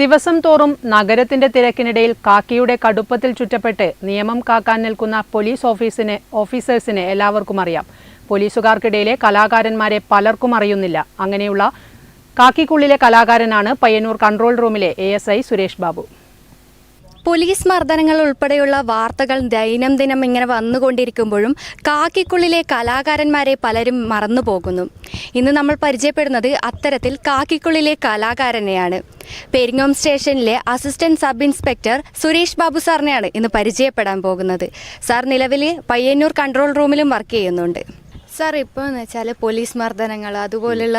ദിവസം തോറും നഗരത്തിന്റെ തിരക്കിനിടയിൽ കാക്കിയുടെ കടുപ്പത്തിൽ ചുറ്റപ്പെട്ട് നിയമം കാക്കാൻ നിൽക്കുന്ന പോലീസ് ഓഫീസിന് ഓഫീസേഴ്സിന് എല്ലാവർക്കും അറിയാം. പോലീസുകാർക്കിടയിലെ കലാകാരന്മാരെ പലർക്കും അറിയുന്നില്ല. അങ്ങനെയുള്ള കാക്കിക്കുള്ളിലെ കലാകാരനാണ് പയ്യന്നൂർ കൺട്രോൾ റൂമിലെ എ സുരേഷ് ബാബു. പോലീസ് മർദ്ദനങ്ങൾ ഉൾപ്പെടെയുള്ള വാർത്തകൾ ദൈനംദിനം ഇങ്ങനെ വന്നുകൊണ്ടിരിക്കുമ്പോഴും കാക്കിക്കുള്ളിലെ കലാകാരന്മാരെ പലരും മറന്നു പോകുന്നു ഇന്ന് നമ്മൾ പരിചയപ്പെടുന്നത് അത്തരത്തിൽ കാക്കിക്കുള്ളിലെ കലാകാരനെയാണ്. പെരിങ്ങോം സ്റ്റേഷനിലെ assistant sub inspector Suresh Babu സാറിനെയാണ് ഇന്ന് പരിചയപ്പെടാൻ പോകുന്നത്. സാർ നിലവിൽ പയ്യന്നൂർ കൺട്രോൾ റൂമിലും വർക്ക് ചെയ്യുന്നുണ്ട്. സാർ ഇപ്പോൾ എന്ന് വെച്ചാൽ പോലീസ് മർദ്ദനങ്ങൾ അതുപോലുള്ള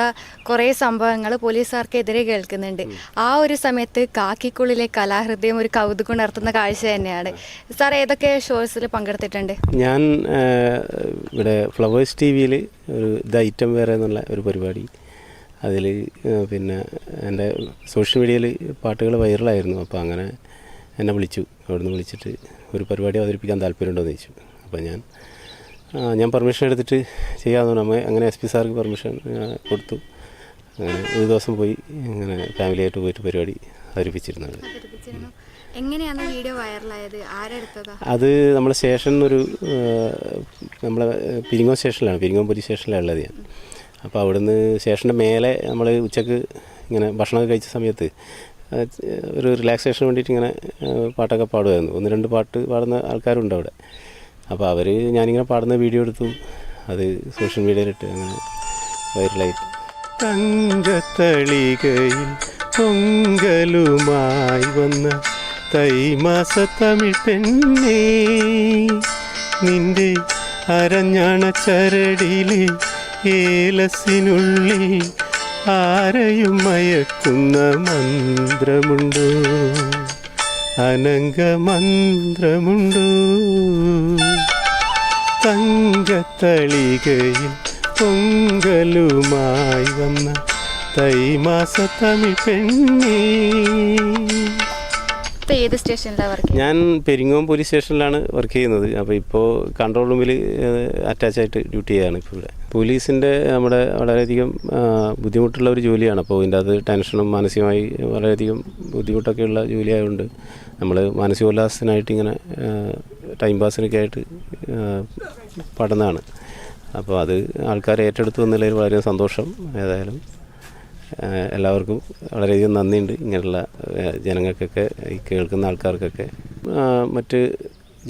കുറേ സംഭവങ്ങൾ പോലീസുകാർക്കെതിരെ കേൾക്കുന്നുണ്ട്. ആ ഒരു സമയത്ത് കാക്കിക്കുള്ളിലെ കലാഹൃദയം ഒരു കൗതുകം ഉണർത്തുന്ന കാഴ്ച തന്നെയാണ്. സാർ ഏതൊക്കെ ഷോസിൽ പങ്കെടുത്തിട്ടുണ്ട്? ഞാൻ ഇവിടെ ഫ്ലവേഴ്സ് ടി വിയിൽ ഒരു ദ ഐറ്റം വേറെ എന്നുള്ള ഒരു പരിപാടി. അതിൽ പിന്നെ എന്റെ സോഷ്യൽ മീഡിയയിൽ പാട്ടുകൾ വൈറലായിരുന്നു. അപ്പോൾ അങ്ങനെ എന്നെ വിളിച്ചു. അവിടുന്ന് വിളിച്ചിട്ട് ഒരു പരിപാടി അവതരിപ്പിക്കാൻ താല്പര്യമുണ്ടോ എന്ന് ചോദിച്ചു. അപ്പോൾ ഞാൻ ഞാൻ പെർമിഷൻ എടുത്തിട്ട് ചെയ്യാമെന്ന് പറഞ്ഞു അങ്ങനെ എസ് പി സാർക്ക് പെർമിഷൻ കൊടുത്തു. അങ്ങനെ ഒരു ദിവസം പോയി അങ്ങനെ ഫാമിലിയായിട്ട് പോയിട്ട് പരിപാടി അവതരിപ്പിച്ചിരുന്നത് എങ്ങനെയാണ് വീഡിയോ വൈറലായത് ആരെടുത്തതാ? അത് നമ്മുടെ സ്റ്റേഷൻ ഒരു നമ്മളെ പിരിങ്ങോം സ്റ്റേഷനിലാണ് പിരിങ്ങോം പോലീസ് സ്റ്റേഷനിലാണ് ഉള്ളത് ഞാൻ. അപ്പോൾ അവിടുന്ന് സ്റ്റേഷന്റെ മേലെ നമ്മൾ ഉച്ചയ്ക്ക് ഇങ്ങനെ ഭക്ഷണമൊക്കെ കഴിച്ച സമയത്ത് ഒരു റിലാക്സേഷന് വേണ്ടിയിട്ട് ഇങ്ങനെ പാട്ടൊക്കെ പാടുമായിരുന്നു. ഒന്ന് രണ്ട് പാട്ട് പാടുന്ന ആൾക്കാരുണ്ട് അവിടെ. അപ്പോൾ അവർ ഞാനിങ്ങനെ പാടുന്ന വീഡിയോ എടുത്തു. അത് സോഷ്യൽ മീഡിയയിലിട്ട് അങ്ങനെ വൈറലായി പൊങ്കലുമായി വന്ന തൈമാസ തമിഴ് പെണ്ണേ നിന്റെ അരഞ്ഞാണ ചരടിലെ ഏലസിനുള്ളിൽ ആരെയും മയക്കുന്ന മന്ത്രമുണ്ടോ. അനങ്ക മന്ത്രമുണ്ടോ തങ്കത്തളികയിൽ പൊങ്കലുമായി വന്ന തൈമാസ തമിഴ് പെണ്ണി ഏത് സ്റ്റേഷനിലാണ് വർക്ക് ഞാൻ പെരിങ്ങോം പോലീസ് സ്റ്റേഷനിലാണ് വർക്ക് ചെയ്യുന്നത്. അപ്പോൾ ഇപ്പോൾ കൺട്രോൾ റൂമിൽ അറ്റാച്ച് ആയിട്ട് ഡ്യൂട്ടി ചെയ്യാണ് ഇപ്പോൾ ഇവിടെ. പോലീസിന്റെ നമ്മുടെ വളരെയധികം ബുദ്ധിമുട്ടുള്ള ഒരു ജോലിയാണ്. അപ്പോൾ ഇതിന്റെ അത് ടെൻഷനും മാനസികമായി വളരെയധികം ബുദ്ധിമുട്ടൊക്കെയുള്ള ജോലിയായതുകൊണ്ട് നമ്മൾ മാനസികോല്ലാസത്തിനായിട്ട് ഇങ്ങനെ ടൈം പാസിനൊക്കെ ആയിട്ട് പഠനമാണ് അപ്പോൾ അത് ആൾക്കാർ ഏറ്റെടുത്തു എന്നുള്ളതിൽ വളരെ സന്തോഷം. ഏതായാലും എല്ലാവർക്കും വളരെയധികം നന്ദിയുണ്ട്. ഇങ്ങനെയുള്ള ജനങ്ങൾക്കൊക്കെ ഈ കേൾക്കുന്ന ആൾക്കാർക്കൊക്കെ. മറ്റ്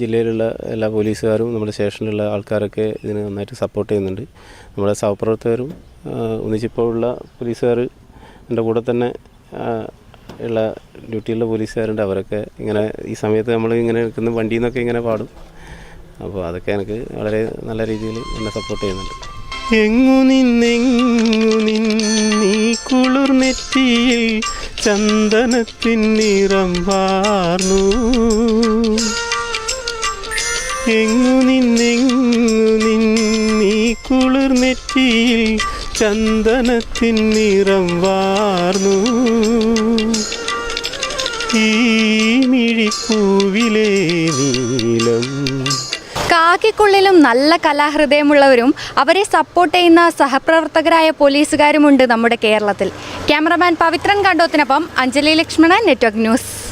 ജില്ലയിലുള്ള എല്ലാ പോലീസുകാരും നമ്മുടെ സ്റ്റേഷനിലുള്ള ആൾക്കാരൊക്കെ ഇതിന് നന്നായിട്ട് സപ്പോർട്ട് ചെയ്യുന്നുണ്ട്. നമ്മുടെ സഹപ്രവർത്തകരും ഒന്നിച്ചിപ്പോൾ ഉള്ള പോലീസുകാർ എന്റെ കൂടെ തന്നെ ഉള്ള ഡ്യൂട്ടിയുള്ള പോലീസുകാരുണ്ട്. അവരൊക്കെ ഇങ്ങനെ ഈ സമയത്ത് നമ്മൾ ഇങ്ങനെ നിൽക്കുന്ന വണ്ടിയിൽ നിന്നൊക്കെ ഇങ്ങനെ പാടും. അപ്പോൾ അതൊക്കെ എനിക്ക് വളരെ നല്ല രീതിയിൽ എന്നെ സപ്പോർട്ട് ചെയ്യുന്നുണ്ട്. എങ്ങു നിന്നെങ്ങു നിന്നീ കുളിർ നെറ്റിയിൽ ചന്ദനത്തിൻ നിറം വാർന്നു. എങ്ങു നിന്നെങ്ങു നിന്നീ കുളിർ നെറ്റിയിൽ ചന്ദനത്തിൻ നിറം വാർന്നു. ഈ നീലം കാക്കിക്കുള്ളിലും നല്ല കലാഹൃദയമുള്ളവരും അവരെ സപ്പോർട്ട് ചെയ്യുന്ന സഹപ്രവർത്തകരായ പോലീസുകാരുമുണ്ട് നമ്മുടെ കേരളത്തിൽ. ക്യാമറമാൻ പവിത്രൻ കണ്ടോത്തിനൊപ്പം അഞ്ജലി ലക്ഷ്മണൻ നെറ്റ്വർക്ക് ന്യൂസ്